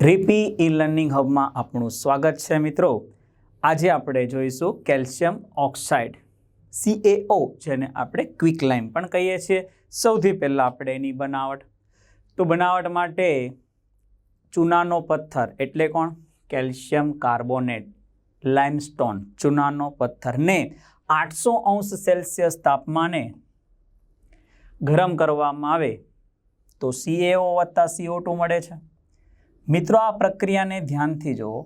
રીપી e learning હબમાં આપણું સ્વાગત છે મિત્રો. આજે આપણે જોઈશું કેલ્શિયમ ઓક્સાઇડ સીએઓ જેને આપણે ક્વિક લાઇમ પણ કહીએ છીએ. સૌથી પહેલાં આપણે એની બનાવટ. તો બનાવટ માટે ચૂનાનો પથ્થર એટલે કોણ? કેલ્શિયમ કાર્બોનેટ, લાઇમસ્ટોન ચૂનાનો પથ્થરને આઠસો અંશ સેલ્સિયસ તાપમાને ગરમ કરવામાં આવે, તો સીએઓ વત્તા સીઓ ટુ મળે છે. મિત્રો, આ પ્રક્રિયાને ધ્યાનથી જુઓ.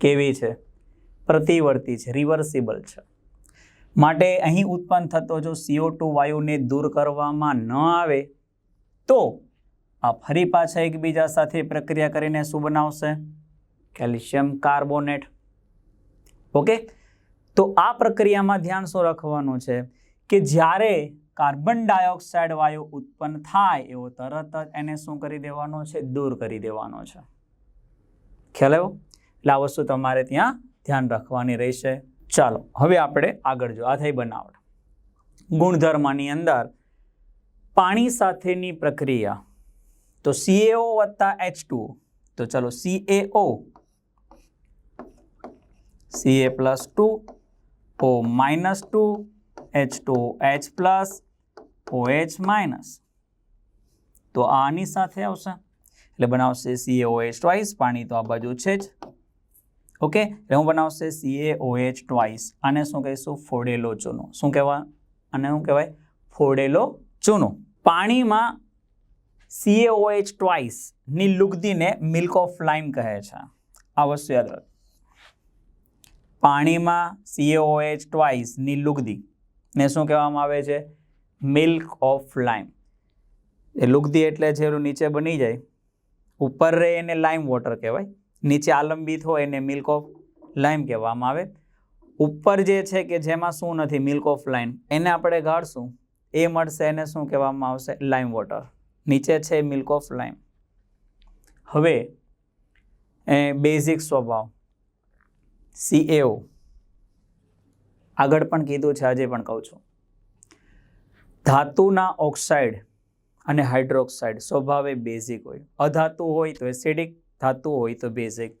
કેવી છે? પ્રતિવર્તી છે રિવર્સિબલ છે. માટે અહીં ઉત્પન્ન થતો જો સીઓ ટુ વાયુને દૂર કરવામાં ન આવે, તો આ ફરી પાછા એકબીજા સાથે પ્રક્રિયા કરીને શું બનાવશે? Calcium carbonate. ઓકે? તો આ પ્રક્રિયામાં ધ્યાન શું રાખવાનું છે? કે જ્યારે કાર્બન ડાયોક્સાઇડ વાયુ ઉત્પન્ન થાય એવો તરત જ એને શું કરી દેવાનો છે? દૂર કરી દેવાનો છે. ખ્યાલ આવ્યો? એટલે આ વસ્તુ તમારે ત્યાં ધ્યાન રાખવાની રહેશે. ચાલો, હવે આપણે આગળ જો, આ થઈ બનાવટ. ગુણધર્મની અંદર પાણી સાથેની પ્રક્રિયા. તો સીએઓ વત્તા એચ ટુ તો ચલો C A O C A plus two O minus two H two H plus O H minus તો આની સાથે આવશે. એટલે બનાવશે સીએ ઓ એચ ટ્વાઇસ પાણી તો આ બાજુ છે જ. ઓકે એટલે હું બનાવશે સીએ ઓ એચ ટ્વાઇસ આને શું કહીશું? ફોડેલો ચૂનો. શું કહેવાય આને શું કહેવાય? ફોડેલો ચૂનો. પાણીમાં સીએ ઓ એચ ટ્વાઇસની લુગદીને મિલ્ક ઓફ લાઇમ કહે છે. આ વસ્તુ યાદ રાખ. પાણીમાં સીએઓએચ ટ્વાઇસની લુગદી. ને શું કહેવામાં આવે છે? મિલ્ક ઓફ લાઈમ એ લુગદી એટલે એનું નીચે બની જાય, ઉપર રહે એને લાઈમ વોટર કહેવાય. નીચે આલંબિત હોય એને મિલ્ક ઓફ લાઇમ કહેવામાં આવે. ઉપર જે છે કે જેમાં શું નથી મિલ્ક ઓફ લાઇમ એને આપણે ગાળશું. એ મળશે એને શું કહેવામાં આવશે? લાઈમ વોટર નીચે છે મિલ્ક ઓફ લાઇમ હવે, એ બેઝિક સ્વભાવ. સીએઓ આગળ પણ કીધું છે, આજે પણ કહું છું. ધાતુના ઓક્સાઇડ અને હાઇડ્રોક્સાઇડ સ્વભાવે બેઝિક હોય. અધાતુ હોય તો એસિડિક, ધાતુ હોય તો બેઝિક.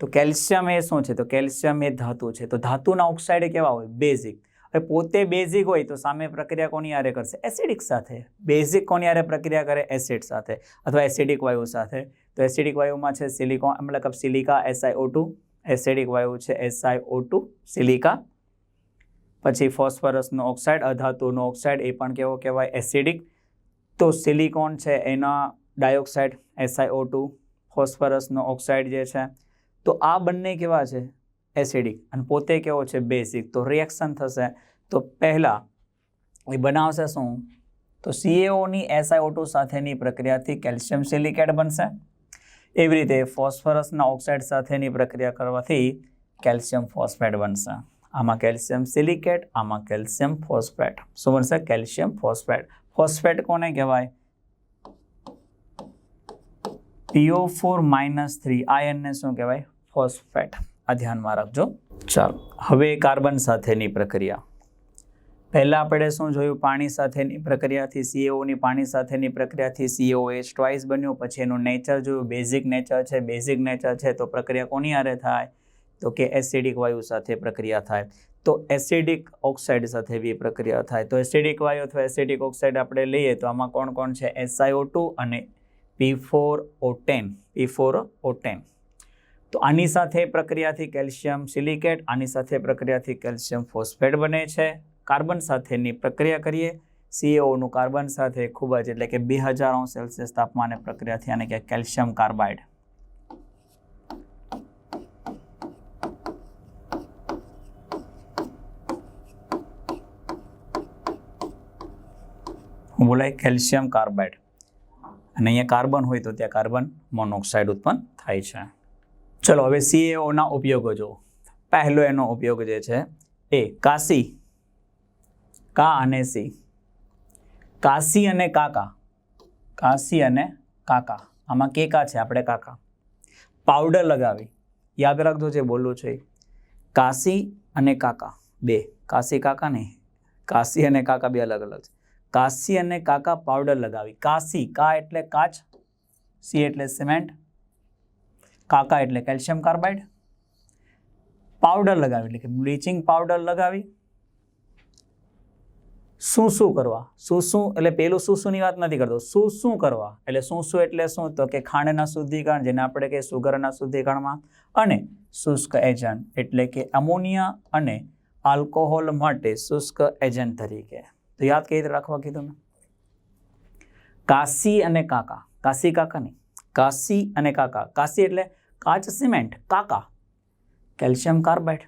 તો કેલ્શિયમ એ શું છે? તો કેલ્શિયમ એ ધાતુ છે. તો ધાતુના ઓક્સાઇડ કેવા હોય? બેઝિક. હવે પોતે બેઝિક હોય તો સામે પ્રક્રિયા કોની આરે કરશે? એસિડિક સાથે. બેઝિક કોની આરે પ્રક્રિયા કરે? એસિડ સાથે. અથવા એસિડિક વાયુ સાથે. તો એસિડિક વાયુમાં છે સિલિકોન, મતલબ સિલિકા એસઆઈઓ ટુ એસિડિક વાયુ છે એસઆઈઓ ટુ સિલિકા પછી ફોસ્ફરસનો ઓક્સાઇડ, અધાતુનો ઓક્સાઇડ, એ પણ કેવો કહેવાય? એસિડિક. તો સિલિકોન છે એના dioxide S I O two ફોસ્ફરસનો oxide જે છે. તો આ બંને કેવા છે? એસિડિક. અને પોતે કેવો છે? બેઝિક. તો રિએક્શન થશે. તો પહેલાં એ બનાવશે શું? તો સીએઓની એસઆઈઓ ટુ સાથેની પ્રક્રિયાથી કેલ્શિયમ સિલિકેટ બનશે. એવી રીતે ફોસ્ફરસના ઓક્સાઇડ સાથેની પ્રક્રિયા કરવાથી કેલ્શિયમ ફોસ્ફેટ બનશે. આમાં કેલ્શિયમ સિલિકેટ, આમાં કેલ્શિયમ ફોસ્ફેટ. શું બનશે? Calcium phosphate. ફોસ્ફેટ કોને કહેવાય? પીઓ ફોર માઇનસ થ્રી આયનને શું કહેવાય? ફોસ્ફેટ. આ ધ્યાનમાં રાખજો. ચાલો, હવે કાર્બન સાથેની પ્રક્રિયા. પહેલાં આપણે શું જોયું? પાણી સાથેની પ્રક્રિયાથી સીએઓની પાણી સાથેની પ્રક્રિયાથી સીએઓ એચ ટ્વાઇસ બન્યું. પછી એનું નેચર જોયું. બેઝિક નેચર છે. બેઝિક નેચર છે. તો પ્રક્રિયા કોની આરે થાય? તો કે એસિડિક વાયુ સાથે પ્રક્રિયા થાય. તો એસિડિક ઓક્સાઇડ સાથે બી પ્રક્રિયા થાય. તો એસિડિક વાયુ અથવા એસિડિક ઓક્સાઇડ આપણે લઈએ તો આમાં કોણ કોણ છે? એસઆઈઓ ટુ અને પી ફોર ઓ પી ફોર ઓ તો આની સાથે પ્રક્રિયાથી કેલ્શિયમ સિલિકેટ, આની સાથે પ્રક્રિયાથી કેલ્શિયમ ફોસ્ફેટ બને છે. કાર્બન સાથેની પ્રક્રિયા કરીએ. સીએઓનું કાર્બન સાથે ખૂબ જ એટલે કે બે હજાર સેલ્સિયસ તાપમાને પ્રક્રિયાથી આને કે કેલ્શિયમ કાર્બાઇડ હું બોલાય કેલ્શિયમ કાર્બાઇડ. અને અહીંયા કાર્બન હોય તો ત્યાં કાર્બન મોનોક્સાઇડ ઉત્પન્ન થાય છે. ચલો, હવે સીએઓના ઉપયોગો જો પહેલો એનો ઉપયોગ જે છે એ કાશી, કા અને સી. કાશી અને કાકા. કાશી અને કાકા. આમાં કેકા છે? આપણે કાકા. પાવડર લગાવી. યાદ રાખજો જે બોલું છે કાસી અને કાકા. બે. કાશી કાકા નહીં. કાશી અને કાકા બે અલગ અલગ છે. કાશી અને કાકા પાવડર લગાવી. કાશી, કા એટલે કાચ, સી એટલે સિમેન્ટ કાકા એટલે કેલ્શિયમ કાર્બાઇડ પાવડર લગાવી, એટલે કે બ્લીચિંગ પાવડર લગાવી. શું શું કરવા? શું શું, એટલે પેલું શું શુંની વાત નથી કરતો. શું શું કરવા? એટલે શું શું એટલે શું? તો કે ખાંડના શુદ્ધિકરણ, જેને આપણે કે સુગરના શુદ્ધિકરણમાં. અને શુષ્ક એજન્ટ, એટલે કે અમોનિયા અને આલ્કોહોલ માટે શુષ્ક એજન્ટ તરીકે. તો યાદ કઈ રીતે રાખવા કીધું મેં. કાશી અને કાકા. કાશી કાકા નહીં. કાશી અને કાકા. કાશી એટલે કાચ સિમેન્ટ. કાકા. Calcium carbide.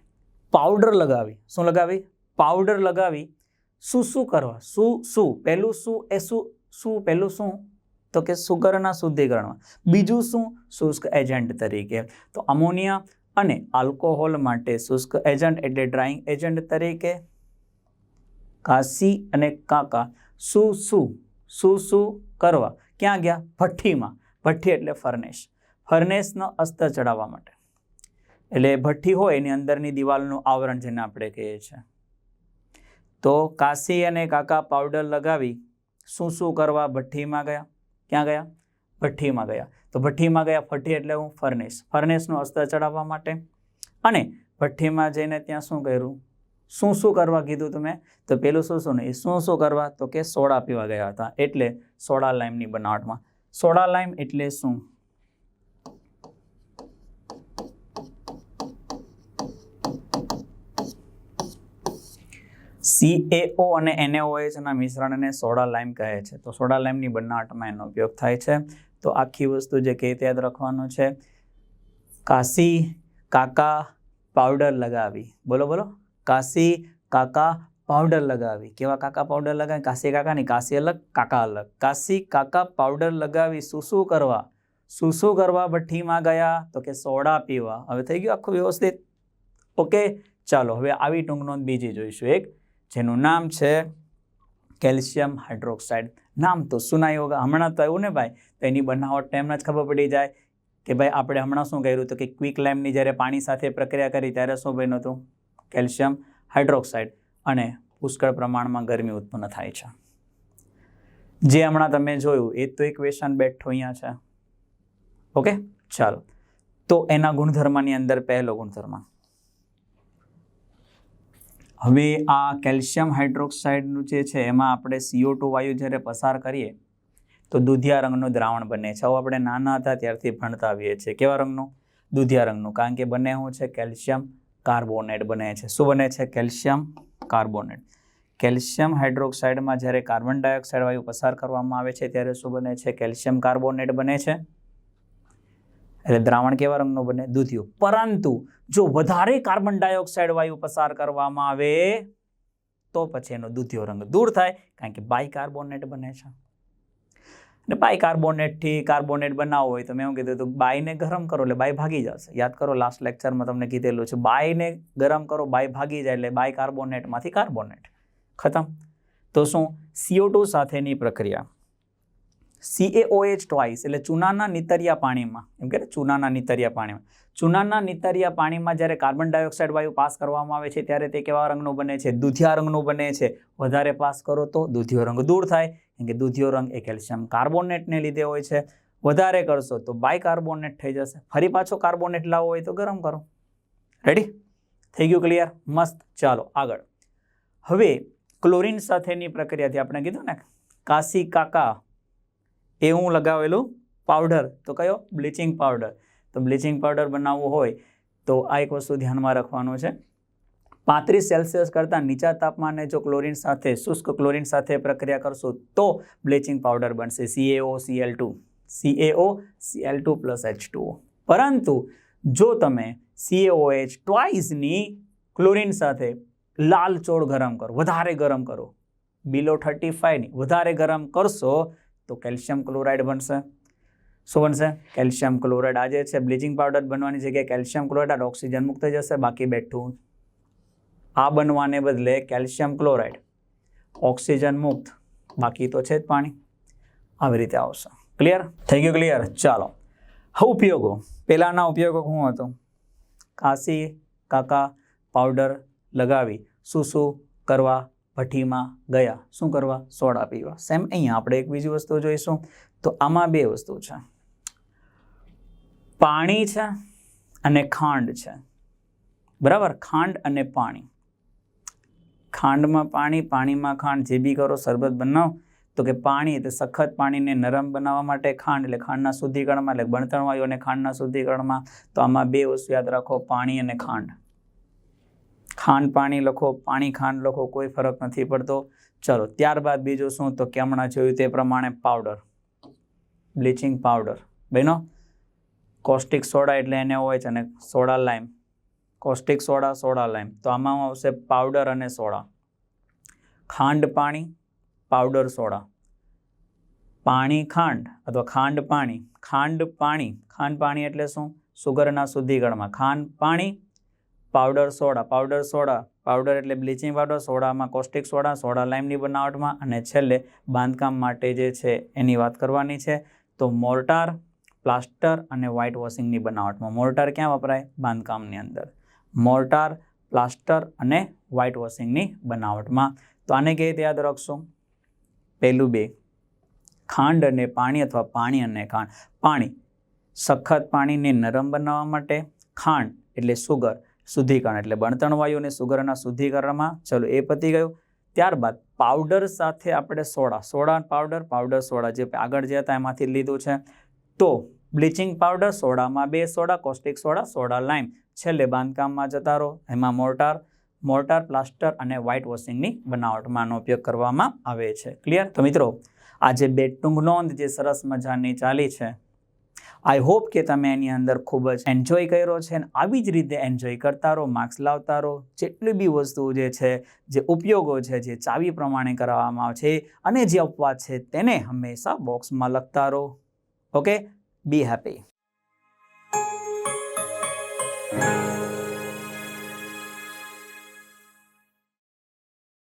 પાવડર લગાવી. શું લગાવી? પાવડર લગાવી. શું શું કરવા? શું શું? પહેલું શું? એ શું? શું? પહેલું શું? તો કે સુગરના શુદ્ધિકરણમાં. બીજું શું? શુષ્ક એજન્ટ તરીકે. તો અમોનિયા અને આલ્કોહોલ માટે શુષ્ક એજન્ટ એટલે ડ્રાઇંગ એજન્ટ તરીકે. કાશી અને કાકા શું શું શું શું કરવા? ક્યાં ગયા? ભઠ્ઠીમાં. ભઠ્ઠી એટલે ફર્નેશ. ફર્નેશનો અસ્તર ચડાવવા માટે. એટલે ભઠ્ઠી હોય, એની અંદરની દિવાલનું આવરણ જેને આપણે કહીએ છીએ. તો કાશી અને કાકા પાવડર લગાવી, શું શું કરવા? ભઠ્ઠીમાં ગયા. ક્યાં ગયા? ભઠ્ઠીમાં ગયા. તો ભઠ્ઠીમાં ગયા ભઠ્ઠી એટલે હું ફર્નેશ. ફર્નેશનું અસ્તર ચડાવવા માટે. અને ભઠ્ઠીમાં જઈને ત્યાં શું કર્યું? શું શું કરવા કીધું તમે? તો પેલું શું શું નહીં શું શું કરવા તો કે સોડા પીવા ગયા હતા. એટલે સોડા લાઈમની બનાવટમાં. સોડા લાઈમ એટલે શું? સીએઓ અને એનએઓએચના મિશ્રણને સોડા લાઈમ કહે છે. તો સોડા લાઈમની બનાવટમાં એનો ઉપયોગ થાય છે. તો આખી વસ્તુ જે કે યાદ રાખવાનું છે? કાશી કાકા પાવડર લગાવી. બોલો બોલો. કાશી કાકા પાવડર લગાવી. કેવા કાકા પાવડર લગાવી? કાશી કાકા નહીં કાશી અલગ, કાકા અલગ. કાશી કાકા પાવડર લગાવી. શું શું કરવા? શું શું કરવા? ભઠ્ઠીમાં ગયા તો કે સોડા પીવા. હવે થઈ ગયું આખું વ્યવસ્થિત. ઓકે, ચાલો હવે આવી ટૂંક નોંધ બીજી જોઈશું એક, જેનું નામ છે કેલ્શિયમ હાઇડ્રોક્સાઇડ. નામ તો હોગા હમણાં તો આવ્યું ને ભાઈ? તો એની બનાવટ ટાઈમના જ ખબર પડી જાય કે ભાઈ આપણે હમણાં શું કર્યું હતું કે ક્વિક લેમની જ્યારે પાણી સાથે પ્રક્રિયા કરી ત્યારે શું બન્યું હતું? કેલ્શિયમ હાઇડ્રોક્સાઇડ અને પુષ્કળ પ્રમાણમાં ગરમી ઉત્પન્ન થાય છે. જે હમણાં તમે જોયું, એ તો ઇક્વેશન બેઠો અહીંયા છે. ઓકે ચાલો. તો એના ગુણધર્મની અંદર પહેલો ગુણધર્મ. હવે આ કેલ્શિયમ હાઇડ્રોક્સાઇડનું જે છે, એમાં આપણે સીઓ ટુ વાયુ જ્યારે પસાર કરીએ, તો દૂધિયા રંગનું દ્રાવણ બને છે. આવું આપણે નાના હતા ત્યારથી ભણતા આવીએ છીએ. કેવા રંગનું? દૂધિયા રંગનું. કારણ કે બંને શું છે? કેલ્શિયમ કાર્બોનેટ બને છે. શું બને છે? Calcium carbonate. કેલ્શિયમ હાઇડ્રોક્સાઇડમાં જ્યારે કાર્બન ડાયોક્સાઇડ વાયુ પસાર કરવામાં આવે છે, ત્યારે શું બને છે? કેલ્શિયમ કાર્બોનેટ બને છે. એટલે દ્રાવણ કેવા રંગનું બને? દૂધિયું. પરંતુ જો વધારે કાર્બન ડાયોક્સાઇડ વાયુ પસાર કરવામાં આવે, તો પછી એનો દૂધિયો રંગ દૂર થાય, કારણ કે બાયકાર્બોનેટ બને છે. અને બાયકાર્બોનેટથી કાર્બોનેટ બનાવવો હોય તો મેં એવું કીધું હતું બાયને ગરમ કરો એટલે બાય ભાગી જશે. યાદ કરો લાસ્ટ લેક્ચરમાં તમને કીધેલું છે બાયને ગરમ કરો બાય ભાગી જાય એટલે બાય કાર્બોનેટમાંથી કાર્બોનેટ. ખતમ. તો શું? સીઓ ટુ સાથેની પ્રક્રિયા. સીએઓએચ ટ્વાઇસ એટલે ચૂનાના નિતરિયા પાણીમાં. એમ કે ચૂનાના નિતરિયા પાણીમાં. ચૂનાના નિતરિયા પાણીમાં જ્યારે કાર્બન ડાયોક્સાઇડ વાયુ પાસ કરવામાં આવે છે, ત્યારે તે કેવા રંગનું બને છે? દૂધિયા રંગનું બને છે. વધારે પાસ કરો તો દૂધિયો રંગ દૂર થાય. કેમ કે દૂધિયો રંગ એ કેલ્શિયમ કાર્બોનેટને લીધે હોય છે. વધારે કરશો તો બાય કાર્બોનેટ થઈ જશે. ફરી પાછો કાર્બોનેટ લાવવો હોય તો ગરમ કરો. રેડી થઈ ગયું ક્લિયર મસ્ત. ચાલો, આગળ. હવે ક્લોરિન સાથેની પ્રક્રિયાથી આપણે કીધું ને, કાશી કાકા એ હું લગાવેલું પાવડર. તો કયો? Bleaching powder. તો બ્લીચિંગ પાવડર બનાવવું હોય તો આ એક વસ્તુ ધ્યાનમાં રાખવાનું છે. પાંત્રીસ સેલ્સિયસ કરતાં નીચા તાપમાને જો ક્લોરિન સાથે, શુષ્ક ક્લોરિન સાથે પ્રક્રિયા કરશો, તો બ્લીચિંગ પાવડર બનશે. C A O C L two C A O C L two plus H two પરંતુ જો તમે સીએઓએચ ટ્વાઇસની ક્લોરિન સાથે લાલ ચોળ ગરમ કરો, વધારે ગરમ કરો બિલો થર્ટી ફાઇવની વધારે ગરમ કરશો, તો કેલ્શિયમ ક્લોરાઇડ બનશે. શું બનશે? Calcium chloride. આજે છે બ્લીચિંગ પાવડર બનવાની જગ્યાએ કેલ્શિયમ ક્લોરાઇડ ઓક્સિજન મુક્ત જશે. બાકી બેઠું આ બનવાને બદલે કેલ્શિયમ ક્લોરાઇડ, ઓક્સિજન મુક્ત, બાકી તો છે જ પાણી. આવી રીતે આવશે. ક્લિયર થઈ ગયું ક્લિયર ચાલો. હવે ઉપયોગો. પહેલાંના ઉપયોગો શું હતો? કાશી, કાકા પાવડર લગાવી, શું શું કરવા? ભઠ્ઠીમાં ગયા. શું કરવા? સોડા પીવા. સેમ અહીંયા આપણે એક બીજી વસ્તુ જોઈશું. તો આમાં બે વસ્તુ છે. પાણી છે અને ખાંડ છે. બરાબર? ખાંડ અને પાણી. ખાંડમાં પાણી, પાણીમાં ખાંડ જે બી કરો, શરબત બનાવો, તો કે પાણી એટલે સખત પાણીને નરમ બનાવવા માટે ખાંડ એટલે ખાંડના શુદ્ધિકરણમાં એટલે બળતણ વાયુ અને ખાંડના શુદ્ધિકરણમાં. તો આમાં બે વસ્તુ યાદ રાખો, પાણી અને ખાંડ. ખાંડ પાણી લખો, પાણી ખાંડ લખો, કોઈ ફરક નથી પડતો. ચલો, ત્યારબાદ બીજું શું? તો કે હમણાં જોયું તે પ્રમાણે પાવડર. Bleaching powder. બહેનો કોસ્ટિક સોડા એટલે એને હોય છે અને soda, lime. Caustic soda soda lime. તો આમાં આવશે પાવડર અને સોડા. ખાંડ પાણી, પાવડર સોડા. પાણી ખાંડ અથવા ખાંડ પાણી. ખાંડ પાણી. ખાંડ પાણી એટલે શું? સુગરના શુદ્ધિકરણમાં. ખાંડ પાણી, powder soda. Powder soda. Powder એટલે બ્લીચિંગ પાવડર. સોડામાં કોસ્ટિક સોડા સોડા લાઈમની બનાવટમાં. અને છેલ્લે બાંધકામ માટે જે છે એની વાત કરવાની છે. તો મોર્ટાર, પ્લાસ્ટર અને વ્હાઇટ વોશિંગની બનાવટમાં. મોર્ટાર ક્યાં વપરાય? બાંધકામની અંદર. મોર્ટાર, પ્લાસ્ટર અને વ્હાઇટ વોશિંગની બનાવટમાં. તો આને કેવી રીતે યાદ રાખશો? પહેલું બે. ખાંડ અને પાણી અથવા પાણી અને ખાંડ. પાણી. સખત પાણીને નરમ બનાવવા માટે ખાંડ એટલે સુગર, શુદ્ધિકરણ એટલે બળતણ વાયુ અને સુગરના શુદ્ધિકરણમાં. ચલો એ પતી ગયું. ત્યારબાદ પાવડર સાથે આપણે soda soda powder. Powder, soda જે આગળ જે હતા એમાંથી લીધું છે. તો બ્લીચિંગ પાવડર સોડામાં બે soda, caustic soda soda lime. છેલ્લે બાંધકામમાં જતા રહો. એમાં મોર્ટાર મોર્ટાર, પ્લાસ્ટર અને વ્હાઇટ વોશિંગની બનાવટમાંનો ઉપયોગ કરવામાં આવે છે. ક્લિયર તો મિત્રો, આજે બે ટૂંક નોંધ જે સરસ મજાની ચાલી છે. આઈ હોપ કે તમે એની અંદર ખૂબ જ એન્જોય કર્યો છે અને આવી જ રીતે એન્જોય કરતા રહો માર્ક્સ લાવતા રહો. જેટલી બી વસ્તુઓ જે છે, જે ઉપયોગો છે, જે ચાવી પ્રમાણે કરાવવામાં આવે છે અને જે અપવાદ છે, તેને હંમેશા બોક્સમાં લખતા રહો. ઓકે બી હેપી